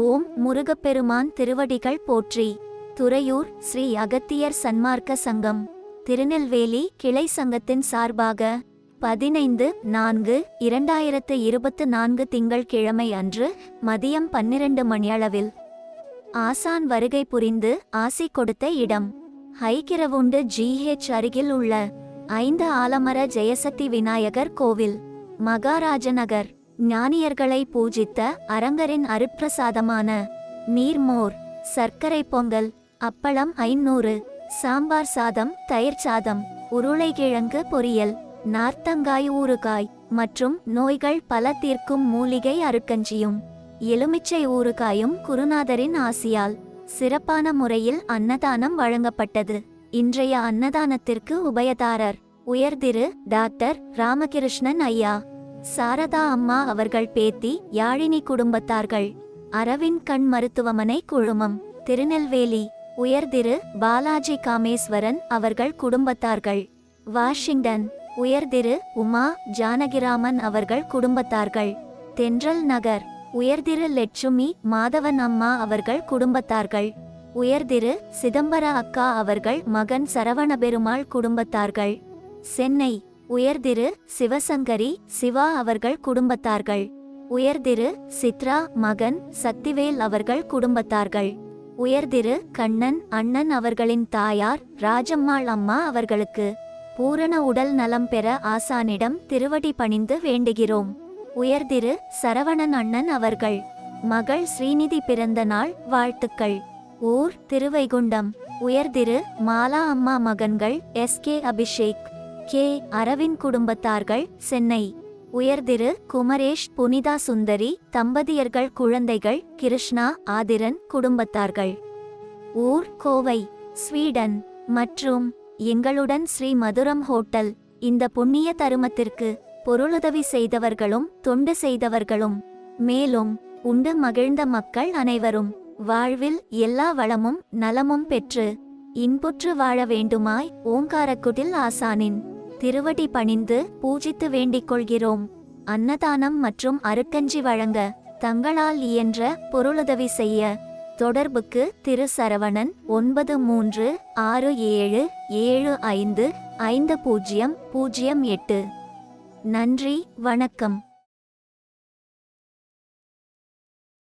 ஓம் முருகப்பெருமான் திருவடிகள் போற்றி. துறையூர் ஸ்ரீ அகத்தியர் சன்மார்க்க சங்கம். திருநெல்வேலி கிளை சங்கத்தின் சார்பாக பதினைந்து நான்கு இரண்டாயிரத்து இருபத்து நான்கு திங்கள்கிழமை அன்று மதியம் பன்னிரண்டு மணியளவில் ஆசான் வருகை புரிந்து ஆசி கொடுத்த இடம். ஹைகிரவுண்டு ஜிஹெச் அருகில் உள்ள ஐந்து ஆலமர ஜெயசக்தி விநாயகர் கோவில் மகாராஜநகர் ஞானியர்களை பூஜித்த அரங்கரின் அருப்பிரசாதமான நீர்மோர் சர்க்கரை பொங்கல் அப்பளம் ஐநூறு சாம்பார் சாதம் தயிர் சாதம் உருளைக்கிழங்கு பொரியல் நார்த்தங்காய் ஊறுகாய் மற்றும் நோய்கள் பல தீர்க்கும் மூலிகை அருக்கஞ்சியும் எலுமிச்சை ஊறுகாயும் குருநாதரின் ஆசியால் சிறப்பான முறையில் அன்னதானம் வழங்கப்பட்டது. இன்றைய அன்னதானத்திற்கு உபயதாரர் உயர்திரு டாக்டர் ராமகிருஷ்ணன் ஐயா. சாரதா அம்மா அவர்கள் பேத்தி யாழினி குடும்பத்தார்கள். அரவிந்த் கண் மருத்துவமனை குழுமம். திருநெல்வேலி உயர்திரு பாலாஜி காமேஸ்வரன் அவர்கள் குடும்பத்தார்கள். வாஷிங்டன் உயர்திரு உமா ஜானகிராமன் அவர்கள் குடும்பத்தார்கள். தென்றல் நகர் உயர்திரு லட்சுமி மாதவன் அம்மா அவர்கள் குடும்பத்தார்கள். உயர்திரு சிதம்பர அக்கா அவர்கள் மகன் சரவணபெருமாள் குடும்பத்தார்கள். சென்னை உயர்திரு சிவசங்கரி சிவா அவர்கள் குடும்பத்தார்கள். உயர்திரு சித்ரா மகன் சக்திவேல் அவர்கள் குடும்பத்தார்கள். உயர்திரு கண்ணன் அண்ணன் அவர்களின் தாயார் ராஜம்மாள் அம்மா அவர்களுக்கு. பூரண உடல் நலம் பெற ஆசானிடம் திருவடி பணிந்து வேண்டுகிறோம். உயர்திரு சரவணன் அண்ணன் அவர்கள். மகள் ஸ்ரீநிதி பிறந்த நாள் வாழ்த்துக்கள். ஊர் திருவைகுண்டம். உயர்திரு மாலா அம்மா மகன்கள் S K Abhishek. K Aravind குடும்பத்தார்கள் சென்னை. உயர்திரு குமரேஷ் புனிதா சுந்தரி தம்பதியர்கள் குழந்தைகள் கிருஷ்ணா ஆதிரன் குடும்பத்தார்கள். ஊர் கோவை ஸ்வீடன். மற்றும் எங்களுடன் ஸ்ரீ மதுரம் ஹோட்டல். இந்த புண்ணிய தருமத்திற்கு பொருளுதவி செய்தவர்களும் தொண்டு செய்தவர்களும். மேலும் உண்டு மகிழ்ந்த மக்கள் அனைவரும். வாழ்வில் எல்லா வளமும் நலமும் பெற்று இன்புற்று வாழ வேண்டுமாய் ஓங்காரக்குடில் ஆசானின் திருவடி பணிந்து பூஜித்து வேண்டிக் கொள்கிறோம் அன்னதானம் மற்றும் அருக்கஞ்சி வழங்க தங்களால் இயன்ற பொருளுதவி செய்ய. தொடர்புக்கு திரு சரவணன் ஒன்பது மூன்று ஆறு ஏழு ஏழு ஐந்து ஐந்து பூஜ்ஜியம் பூஜ்ஜியம் எட்டு. நன்றி வணக்கம்.